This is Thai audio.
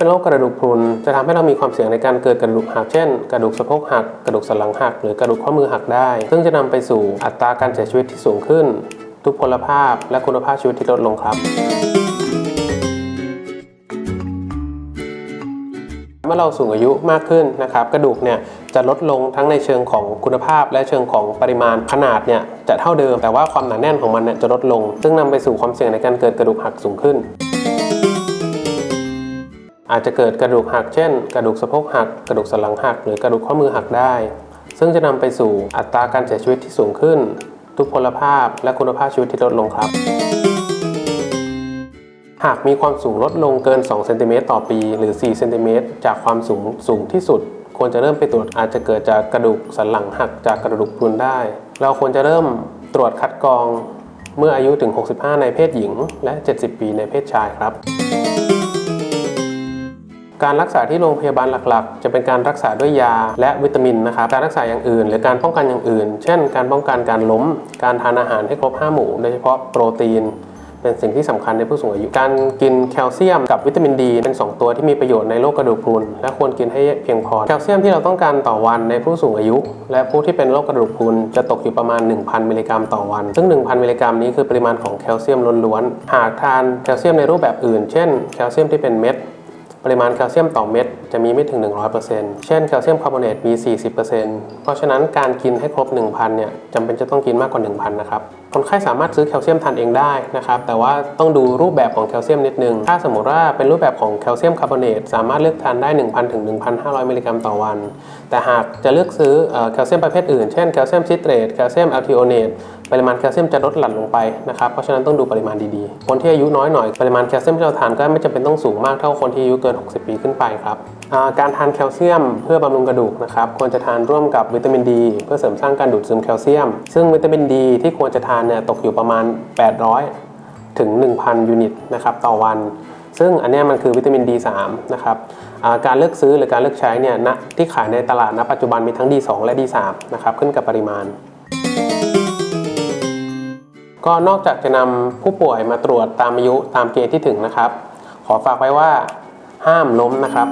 เป็นโรคกระดูกพรุนจะทำให้เรามีความเสี่ยงในการเกิดกระดูกหักเช่น กระดูกสะโพกหัก กระดูกสันหลังหัก หรือกระดูกข้อมือหักได้ ซึ่งจะนำไปสู่อัตราการเสียชีวิตที่สูงขึ้น ทุพพลภาพ และคุณภาพชีวิตที่ลดลงครับ เมื่อเราสูงอายุมากขึ้นนะครับ กระดูกเนี่ยจะลดลงทั้งในเชิงของคุณภาพ และเชิงของปริมาณขนาดเนี่ยจะเท่าเดิม แต่ว่าความหนาแน่นของมันเนี่ยจะลดลง ซึ่งนำไปสู่ความเสี่ยงในการเกิดกระดูกหักสูงขึ้น อาจจะเกิดกระดูกหักเช่น กระดูกสะโพกหัก กระดูกสันหลังหัก หรือกระดูกข้อมือหักได้ ซึ่งจะนำไปสู่อัตราการเสียชีวิตที่สูงขึ้น ทุพพลภาพ และคุณภาพชีวิตที่ลดลงครับ หากมีความสูงลดลงเกิน2เซนติเมตรต่อปี หรือ4เซนติเมตรจากความสูงสูงที่สุด ควรจะเริ่มไปตรวจอาจจะเกิดจากกระดูกสันหลังหักจากกระดูกพรุนได้ เราควรจะเริ่มตรวจคัดกรองเมื่ออายุถึง 65 ในเพศหญิง และ 70 ปีในเพศชายครับ การรักษาที่โรงพยาบาลหลักๆ จะเป็นการรักษาด้วยยาและวิตามินนะครับ การรักษาอย่างอื่น หรือการป้องกันอย่างอื่น เช่น การป้องกันการล้ม การทานอาหารให้ครบ 5 หมู่ โดยเฉพาะโปรตีน เป็นสิ่งที่สำคัญในผู้สูงอายุ การกินแคลเซียมกับวิตามินดี เป็น 2 ตัวที่มีประโยชน์ในโรคกระดูกพรุน และควรกินให้เพียงพอ แคลเซียมที่เราต้องการต่อวันในผู้สูงอายุ และผู้ที่เป็นโรคกระดูกพรุนจะตกอยู่ประมาณ 1,000 มิลลิกรัมต่อวัน ซึ่ง 1,000 มิลลิกรัมนี้คือปริมาณของแคลเซียมล้วนๆ หากทานแคลเซียมในรูปแบบอื่น เช่น แคลเซียมที่เป็นเม็ด ริมาณแคลเซียมต่อเม็ดจะมีไม่ถึง 100%เช่นแคลเซียมคาร์บอเนตมี 40%เพราะฉะนั้นการกินให้ครบ 1,000เนี่ยจำเป็นจะต้องกินมากกว่า 1,000 นะครับคนไข้สามารถซื้อแคลเซียมทานเองได้นะครับแต่ว่าต้องดูรูปแบบของแคลเซียมนิดนึง ถ้าสมมติว่าเป็นรูปแบบของแคลเซียมคาร์บอเนตสามารถเลือกทานได้ 1,000ถึง1,500 มิลลิกรัมต่อวัน แต่หากจะเลือกซื้ออแคลเซียมประเภทอื่น เช่นแคลเซียมซิตรตแคลเซียมแอลทิโอเนตปริมาณแคลเซียมจะลดหลั่นลงไปนะครับเพราะฉะนั้นต้องดูปริมาณดีๆ คนที่อายุน้อยหน่อยปริมาณแคลเซียมที่เราทานก็ไม่จำเป็นต้องสูงมากเท่าคนที่อายุเกิน 60 ปีขึ้นไปครับ การทานแคลเซียมเพื่อบำรุงกระดูกนะครับควรจะทานร่วมกับวิตามินดีเพื่อเสริมสร้างการดูดซึมแคลเซียม ซึ่งวิตามินดีที่ควรจะทานเนี่ยตกอยู่ประมาณ 800 ถึง 1,000 ยูนิตนะครับต่อวัน ซึ่งอันนี้มันคือวิตามิน D3 นะครับการเลือกซื้อหรือการเลือกใช้เนี่ยณที่ขายในตลาดณปัจจุบันมีทั้ง D2 และ D3 นะครับขึ้นกับปริมาณก็นอกจากจะนำผู้ป่วยมาตรวจตามอายุตามเกณฑ์ที่ถึงนะครับ ขอฝากไว้ว่า ห้ามล้มนะครับ